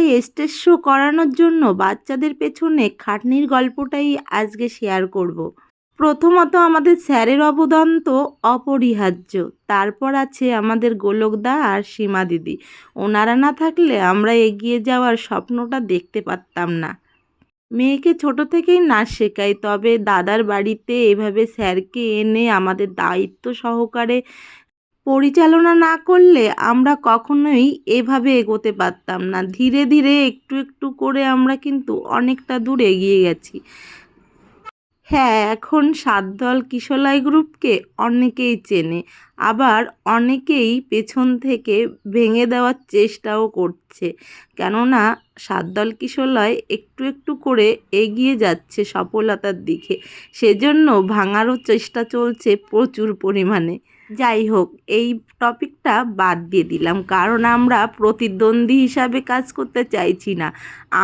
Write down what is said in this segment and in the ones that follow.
একটা stage show করানোর জন্য বাচ্চাদের পেছনে খাটনির গল্পটাই আজকে শেয়ার করব। প্রথমত আমাদের স্যারের অবদান তো অপরিহার্য। তারপর আছে আমাদের গোলকদা আর সীমা দিদি। ওনারা না থাকলে আমরা এগিয়ে যাওয়ার স্বপ্নটা দেখতে পারতাম না। মেয়েকে ছোট থেকেই নাচ শেখাই, তবে দাদার বাড়িতে এভাবে স্যারকে এনে আমাদের দায়িত্ব সহকারে পরিচালনা না করলে আমরা কখনোই এভাবে এগোতে পারতাম না। ধীরে ধীরে একটু একটু করে আমরা কিন্তু অনেকটা দূর এগিয়ে গেছি। হ্যাঁ এখন সাতদল কিশোলাই গ্রুপকে অনেকেই চেনে। আবার অনেকেই পেছন থেকে ভেঙে দেওয়ার চেষ্টাও করছে। কেননা সাতদল কিশোলয় একটু একটু করে এগিয়ে যাচ্ছে সফলতার দিকে। সেজন্য ভাঙারও চেষ্টা চলছে প্রচুর পরিমাণে। যাই হোক এই টপিকটা বাদ দিয়ে দিলাম। কারণ আমরা প্রতিদ্বন্দ্বী হিসাবে কাজ করতে চাইছি না।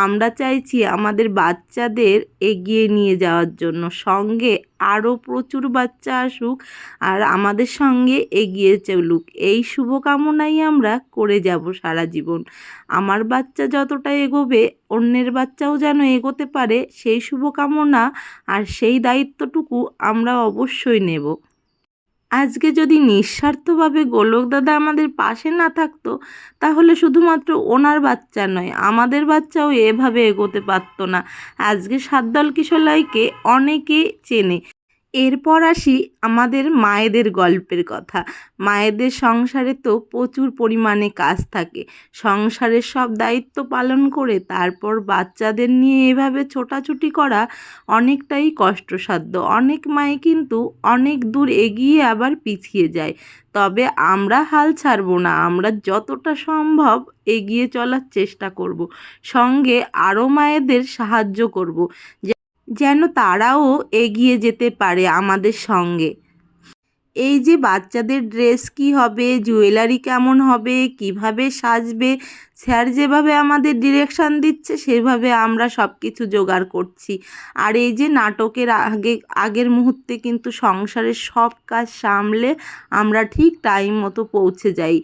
আমরা চাইছি আমাদের বাচ্চাদের এগিয়ে নিয়ে যাওয়ার জন্য। সঙ্গে আরও প্রচুর বাচ্চা আসুক আর আমাদের সঙ্গে এগিয়ে চলুক। এই শুভকামনাই আমরা করে যাব সারা জীবন। আমার বাচ্চা যতটা এগোবে, অন্যের বাচ্চাও যেন এগোতে পারে, সেই শুভকামনা আর সেই দায়িত্বটুকু আমরা অবশ্যই নেব। আজকে যদি নিঃস্বার্থভাবে গোলক দাদা আমাদের পাশে না থাকতো, তাহলে শুধুমাত্র ওনার বাচ্চা নয়, আমাদের বাচ্চাও এভাবে এগোতে পারতো না। আজকে সাতদল কিশোলাইকে অনেকে চেনে। এরপর আসি আমাদের মায়েদের গল্পের কথা। মায়েদের সংসারে তো প্রচুর পরিমাণে কাজ থাকে। সংসারের সব দায়িত্ব পালন করে তারপর বাচ্চাদের নিয়ে এভাবে ছোটাছুটি করা অনেকটাই কষ্টসাধ্য। অনেক মায়ে কিন্তু অনেক দূর এগিয়ে আবার পিছিয়ে যায়। তবে আমরা হাল ছাড়ব না, আমরা যতটা সম্ভব এগিয়ে চলার চেষ্টা করব। সঙ্গে আরও মায়েদের সাহায্য করব। যেন তারাও এগিয়ে যেতে পারে আমাদের সঙ্গে। এই যে বাচ্চাদের ড্রেস কী হবে, জুয়েলারি কেমন হবে, কীভাবে সাজবে স্যার যেভাবে আমাদের ডিরেকশান দিচ্ছে, সেভাবে আমরা সব কিছু জোগাড় করছি। আর এই যে নাটকের আগে, আগের মুহূর্তে কিন্তু সংসারের সব কাজ সামলে আমরা ঠিক টাইম মতো পৌঁছে যাই।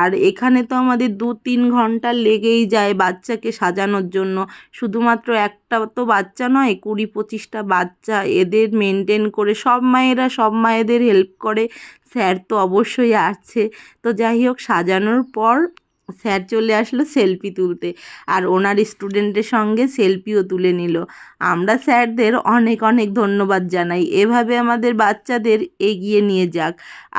আর এখানে তো আমাদের দু তিন ঘণ্টা লেগেই যায় বাচ্চাকে সাজানোর জন্য। শুধুমাত্র একটা তো বাচ্চা নয়, কুড়ি পঁচিশটা বাচ্চা এদের মেনটেন করে সব মায়েরা সব মায়েদের হেল্প করে। স্যার তো অবশ্যই আছে। তো যাই হোক, সাজানোর পর স্যার চলে আসলো সেলফি তুলতে আর ওনার স্টুডেন্টের সঙ্গে সেলফিও তুলে নিল। আমরা স্যারদের অনেক অনেক ধন্যবাদ জানাই। এভাবে আমাদের বাচ্চাদের এগিয়ে নিয়ে যাক।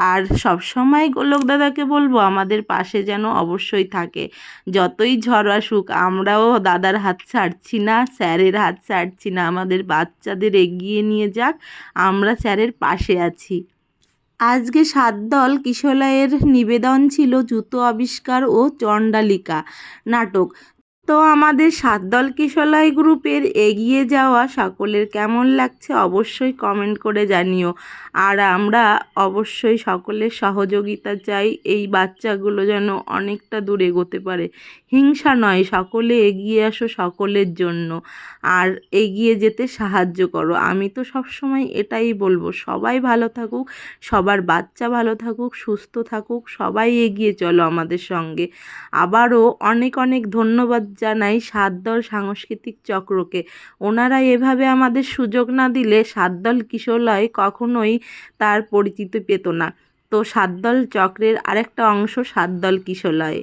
আর সবসময় গোলক দাদাকে বলব, আমাদের পাশে যেন অবশ্যই থাকে। যতই ঝড় আসুক, আমরাও দাদার হাত ছাড়ছি না, স্যারের হাত ছাড়ছি না। আমাদের বাচ্চাদের এগিয়ে নিয়ে যাক। আমরা স্যারের পাশে আছি। আজকে সাত দল কিশলয়ের নিবেদন ছিল জুতো আবিষ্কার ও চণ্ডালিকা নাটক। তো আমাদের সাত দল কিশলয় গ্রুপের এগিয়ে যাওয়া সকলের কেমন লাগছে অবশ্যই কমেন্ট করে জানিও। আর আমরা অবশ্যই সকলের সহযোগিতা চাই, এই বাচ্চাগুলো যেন অনেকটা দূর এগোতে পারে। হিংসা নয়, সকলে এগিয়ে আসো সকলের জন্য। আর এগিয়ে যেতে সাহায্য করো। আমি তো সবসময় এটাই বলব, সবাই ভালো থাকুক, সবার বাচ্চা ভালো থাকুক, সুস্থ থাকুক, সবাই এগিয়ে চলো আমাদের সঙ্গে। আবারও অনেক অনেক ধন্যবাদ জানাই সাতদল সাংস্কৃতিক চক্রকে। ওনারা এভাবে আমাদের সুযোগ না দিলে সাতদল কিশোরলয় কখনোই তার পরিচিতি পেত না। তো সাতদল চক্রের আরেকটা অংশ সাতদল কিশোরলয়।